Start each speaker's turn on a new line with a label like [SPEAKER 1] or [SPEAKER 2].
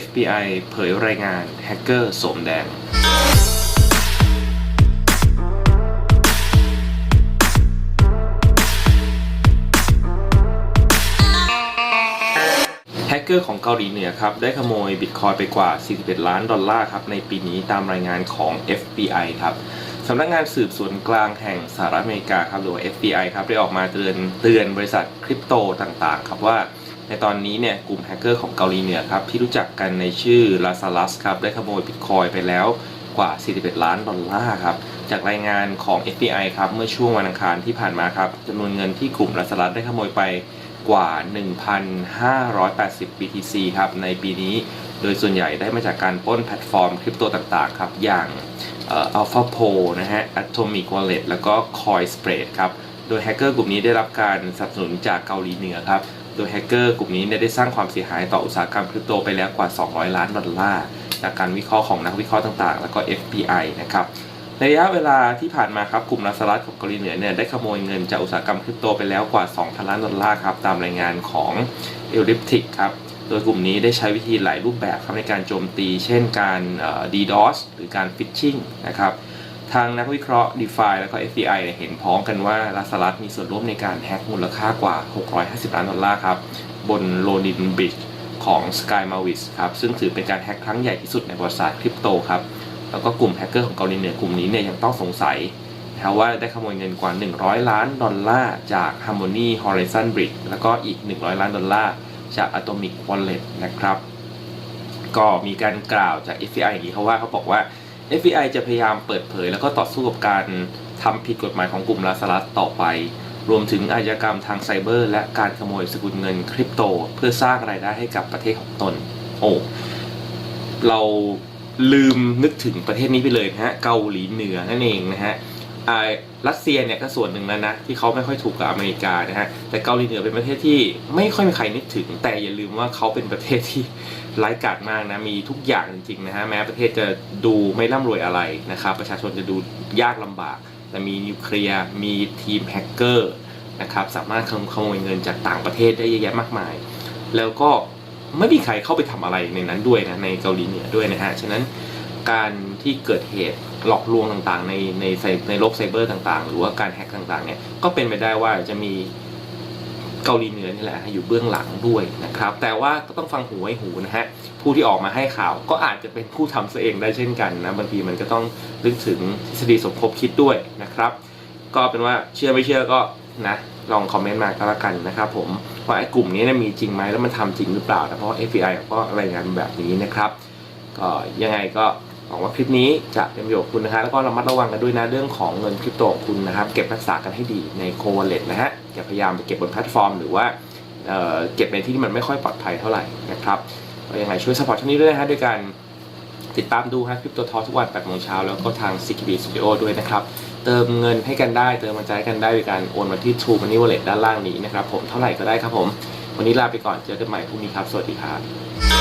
[SPEAKER 1] FBI เผยรายงานแฮกเกอร์สมแดงแฮกเกอร์ของเกาหลีเหนือครับ ได้ขโมยบิตคอยไปกว่า 41 ล้านดอลลาร์ครับ ในปีนี้ตามรายงานของ FBI ครับสำนักงานสืบสวนกลางแห่งสหรัฐอเมริกาครับหรือ FBI ครับ ได้ออกมาเตือนเตือนบริษัทคริปโตต่างๆ ครับว่า ในตอนนี้เนี่ยกลุ่มแฮกเกอร์ของเกาหลีเหนือครับที่รู้จักกันในชื่อ Lazarus ครับได้ขโมยบิตคอยไปแล้วกว่า 41 ล้านดอลลาร์ครับจากรายงานของ FBI ครับเมื่อช่วงวันอังคารที่ผ่านมาครับจำนวนเงินที่กลุ่ม Lazarus ได้ขโมยไปกว่า 1,580 BTC ครับในปีนี้ โดยส่วนใหญ่ได้มาจากการป้นแพลตฟอร์มคริปโตต่างๆครับอย่าง AlphaPo นะฮะ Atomic Wallet แล้วก็ CoinSpread ครับโดยแฮกเกอร์กลุ่มนี้ได้รับการสนับสนุนจากเกาหลีเหนือครับ โดยแฮกเกอร์กลุ่มนี้เนี่ยได้สร้างความเสียหายต่ออุตสาหกรรมคริปโตไปแล้วกว่า 200 ล้านดอลลาร์จากการวิเคราะห์ของนักวิเคราะห์ต่างๆ แล้วก็ FBI นะครับในระยะเวลาที่ผ่านมาครับกลุ่มลาสลัดของเกาหลีเหนือเนี่ยได้ขโมยเงินจากอุตสาหกรรมคริปโตไปแล้วกว่า 2,000 ล้านดอลลาร์ครับตามรายงานของ e l l i p t i c ครับโดยกลุ่มนี้ได้ใช้วิธีหลายรูปแบบครับในการโจมตี เช่นการเอ่อ DDoS หรือการ Phishing นะครับ ทางนักวิเคราะห์ DeFi แล้วก็ FBI เนี่ยเห็นพ้องกันว่าลาสลัดมีส่วนร่วมในการแฮกมูลค่ากว่า 650 ล้านดอลลาร์ครับ บนโลดินบริดจ์ของ Sky m a v i s ครับ ซึ่งถือเป็นการแฮกครั้งใหญ่ที่สุดในประวัติศาสตร์คริปโตครับ แล้วก็กลุ่มแฮกเกอร์ของเกาหลีเหนือกลุ่มนี้เนี่ยยังต้องสงสัยนะครับว่าได้ขโมยเงินกว่า 100 ล้านดอลลาร์จาก Harmony Horizon Bridge แล้วก็อีก 100 ล้านดอลลาร์จาก Atomic Wallet นะครับ ก็มีการกล่าวจาก FBI อย่างนี้เขาว่าเขาบอกว่า FBI จะพยายามเปิดเผย แล้วก็ต่อสู้กับการทำผิดกฎหมายของกลุ่มลาสลัสต่อไป รวมถึงอาชญากรรมทางไซเบอร์ และการขโมยสกุลเงินคริปโต เพื่อสร้างรายได้ให้กับประเทศของตน โอ้เราลืมนึกถึงประเทศนี้ไปเลยนะฮะเกาหลีเหนือนั่นเองนะฮะ รัสเซียเนี่ยก็ส่วนหนึ่งแล้วนะ ที่เขาไม่ค่อยถูกกับอเมริกานะฮะแต่เกาหลีเหนือเป็นประเทศที่ไม่ค่อยมีใครนึกถึง แต่อย่าลืมว่าเขาเป็นประเทศที่ร้ายกาจมากนะมีทุกอย่างจริงๆนะฮะแม้ประเทศจะดูไม่ร่ำรวยอะไรนะครับประชาชนจะดูยากลำบาก แต่มีนิวเคลียร์มีทีมแฮกเกอร์นะครับสามารถขโมยเงินจากต่างประเทศได้เยอะแยะมากมาย แล้วก็ไม่มีใครเข้าไปทำอะไรในนั้นด้วยนะในเกาหลีเหนือด้วยนะฮะฉะนั้น การที่เกิดเหตุหลอกลวงต่างๆ ในในไซในโลกไซเบอร์ต่างๆ หรือว่าการแฮกต่างๆเนี่ยก็เป็นไปได้ว่าจะมีเกาหลีเหนือนี่แหละอยู่เบื้องหลังด้วยนะครับ แต่ว่าก็ต้องฟังหูไว้หูนะฮะผู้ที่ออกมาให้ข่าวก็อาจจะเป็นผู้ทำซะเองได้เช่นกันนะบางทีมันก็ต้องนึกถึงทฤษฎีสมคบคิดด้วยนะครับ ก็เป็นว่าเชื่อไม่เชื่อก็นะลองคอมเมนต์มาก็แล้วกันนะครับผมว่าไอ้กลุ่มนี้เนี่ยมีจริงไหมแล้วมันทำจริงหรือเปล่านะเพราะ FBI ก็รายงานแบบนี้นะครับ ก็ยังไงก็ หวังว่าคลิปนี้จะเป็นประโยชน์กับคุณนะฮะแล้วก็ระมัดระวังกันด้วยนะเรื่องของเงินคริปโตของคุณนะครับ เก็บรักษากันให้ดีในโค w a l l e t นะฮะอย่าพยายามไปเก็บบนแพลตฟอร์ม หรือว่าเเก็บในที่ที่มันไม่ค่อยปลอดภัยเท่าไหร่นะครับยังไงช่วยสปอร์ตช่องนี้ด้วยนะฮะด้วยการติดตามดูฮะคริปโตทอทุกวัน8โมงเช้าแล้วก็ทาง CKB Studio ด้วยนะครับ เติมเงินให้กันได้ เติมมันใจให้กันได้โดยการโอนมาที่ True Money Wallet ด้านล่างนี้นะครับผมเท่าไหร่ก็ได้ครับผม วันนี้ลาไปก่อนเจอกันใหม่พรุ่งนี้ครับ สวัสดีครับ